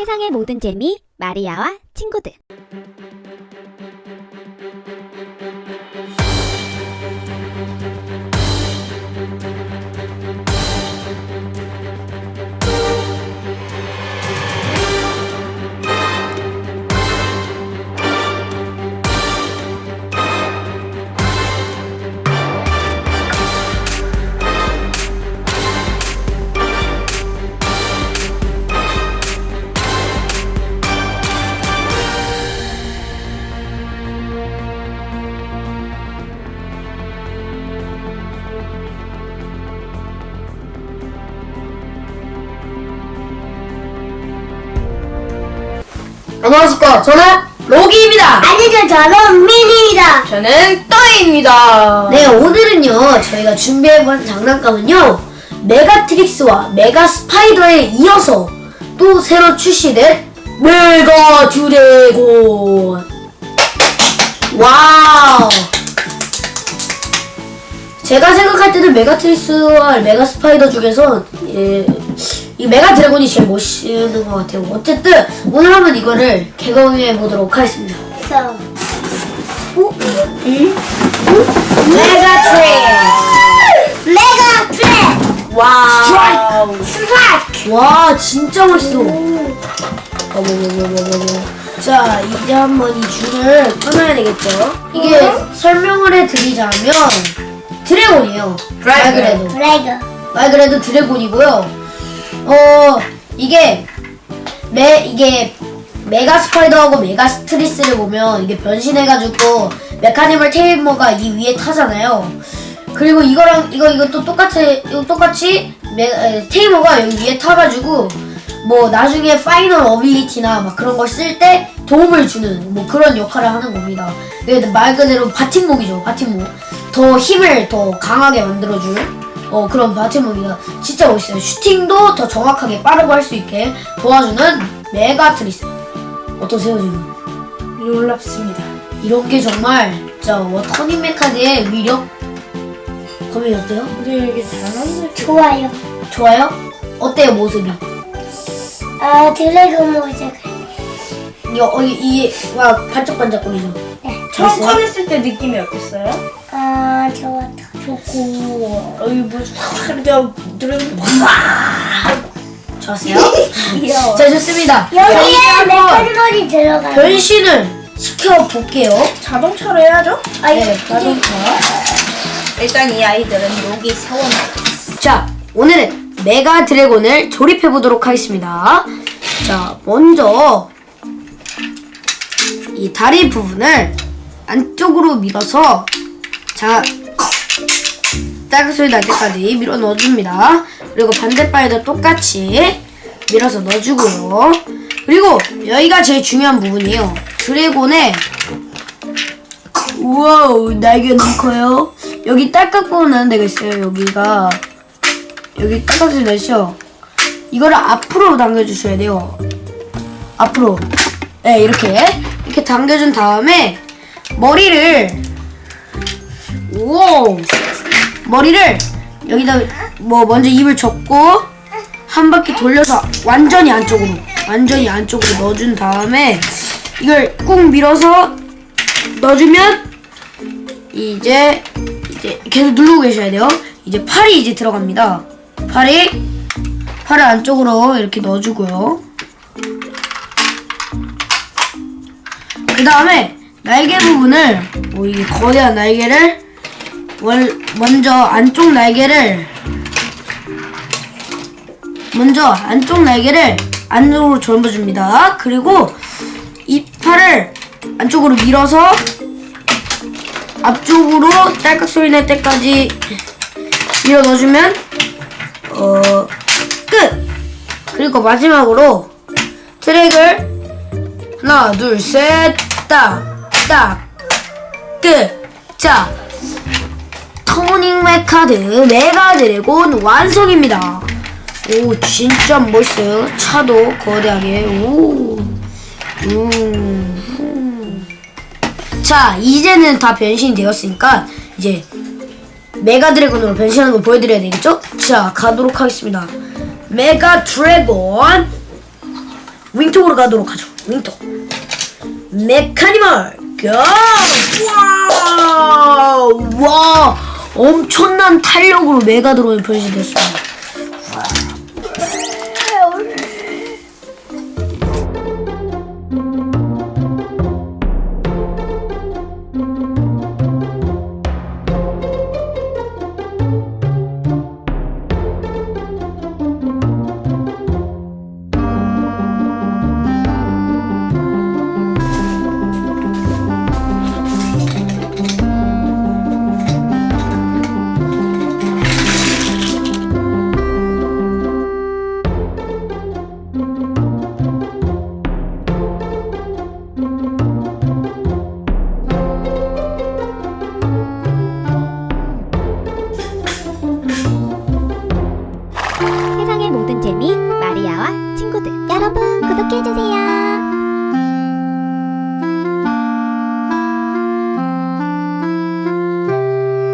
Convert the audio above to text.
세상의 모든 재미 마리아와 친구들. 안녕하십니까. 저는 로기입니다. 안녕하세요. 저는 미니입니다. 저는 떠입니다. 네, 오늘은요, 저희가 준비해본 장난감은요, 메가트릭스와 메가 스파이더에 이어서 또 새로 출시된 메가 드래곤. 와우. 제가 생각할 때는 메가트릭스와 메가 스파이더 중에서 예, 이 메가 드래곤이 제일 멋있는 것 같아요. 어쨌든 오늘 한번 이거를 개봉해 보도록 하겠습니다. 그래서 메가트릭스. 메가 트랙 와우. 스트라이크. 와 진짜 멋있어. 어머머머머머머. 자 이제 한번 이 줄을 끊어야 되겠죠. 이게 설명을 해드리자면 드래곤이에요. 말 그래도 브레이크. 말 그래도 드래곤이고요. 어 이게 메 이게 메가 스파이더하고 메가 스트리스를 보면 이게 변신해가지고 메카니멀 테이머가 이 위에 타잖아요. 그리고 이거랑 이거 이것도 똑같이 이거 똑같이 메, 에, 테이머가 여기 위에 타가지고 뭐 나중에 파이널 어빌리티나 막 그런 걸 쓸 때 도움을 주는 뭐 그런 역할을 하는 겁니다. 말 그대로 바팀목이죠. 바팀목. 더 힘을 더 강하게 만들어줄 어 그런 바팀목이다. 진짜 멋있어요. 슈팅도 더 정확하게 빠르고 할 수 있게 도와주는 메가트리스. 어떠세요 지금? 놀랍습니다. 이런 게 정말 진짜 뭐 터닝 메카드의 위력? 거미 어때요? 근데 이게 잘하는 좋아요. 좋아요? 어때요 모습이? 아 드래곤 모자. 이거 어, 이와 반짝반짝거리죠? 네. 잘 처음? 꺼냈을 때 느낌이 어땠어요? 아 좋았다. 좋고 어이 뭐 내가 들은 좋았어요? 귀여워. 자 좋습니다. 자, 여기에 메카니멀이 들어가요. 변신을 시켜볼게요. 자동차로 해야죠. 아 네, 이거 자동차. 일단 이 아이들은 여기 사원. 자, 오늘은 메가 드래곤을 조립해 보도록 하겠습니다. 자, 먼저 이 다리 부분을 안쪽으로 밀어서 자, 딸깍 소리 날 때까지 밀어 넣어줍니다. 그리고 반대발도 똑같이 밀어서 넣어주고요. 그리고 여기가 제일 중요한 부분이에요. 드래곤의 우와우 날개 너무 커요. 여기 딸깍 부분 나는 데가 있어요. 여기가 여기 딸깍 소리 나시죠? 이거를 앞으로 당겨주셔야 돼요. 앞으로. 네 이렇게 이렇게 당겨준 다음에 머리를 우와 머리를 여기다 뭐 먼저 입을 접고 한 바퀴 돌려서 완전히 안쪽으로 완전히 안쪽으로 넣어준 다음에 이걸 꾹 밀어서 넣어주면 이제 이제 계속 누르고 계셔야 돼요. 이제 팔이 이제 들어갑니다. 팔이 팔을 안쪽으로 이렇게 넣어주고요. 그 다음에 날개 부분을 뭐 이게 거대한 날개를 월, 먼저 안쪽 날개를 먼저 안쪽 날개를 안쪽으로 접어줍니다. 그리고 이 팔을 안쪽으로 밀어서 앞쪽으로 딸깍 소리 날 때까지 밀어 넣어주면 어 끝. 그리고 마지막으로 트랙을 하나 둘 셋 딱 딱 끝. 자 토닝 메카드 메가 드래곤 완성입니다. 오 진짜 멋있어요. 차도 거대하게 오. 음. 자 이제는 다 변신이 되었으니까 이제 메가 드래곤으로 변신하는 거 보여드려야 되겠죠? 자 가도록 하겠습니다 메가 드래곤 윙투 가도록 하죠. 윙터. 메카니멀 고! 와! 와! 엄청난 탄력으로 메가드론이 변신됐습니다. 세상의 모든 재미 마리아와 친구들 여러분 구독해주세요